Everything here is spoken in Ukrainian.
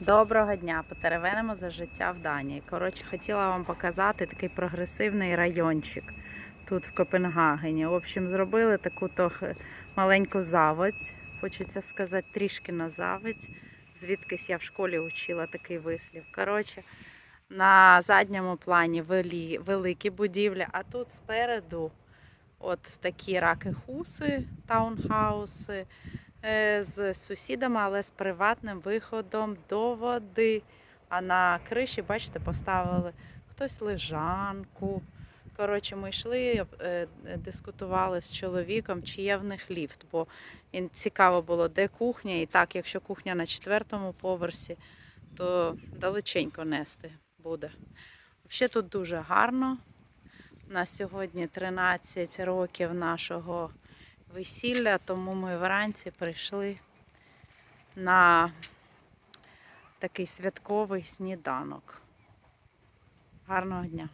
Доброго дня! Потеревенимо за життя в Данії. Коротше, хотіла вам показати такий прогресивний райончик тут в Копенгагені. В общем, зробили таку тох- маленьку заводь. Хочеться сказати, трішки на заводь. Звідкись я в школі вчила такий вислів. Коротше, на задньому плані великі будівлі, а тут спереду от такі раки-хуси, таунхауси е, з сусідами, але з приватним виходом до води. А на криші, бачите, поставили хтось лежанку. Коротше, ми йшли, е, дискутували з чоловіком, чи є в них ліфт, бо цікаво було, де кухня. І так, якщо кухня на четвертому поверсі, то далеченько нести буде. Взагалі тут дуже гарно. У нас сьогодні 13 років нашого весілля, тому ми вранці прийшли на такий святковий сніданок. Гарного дня!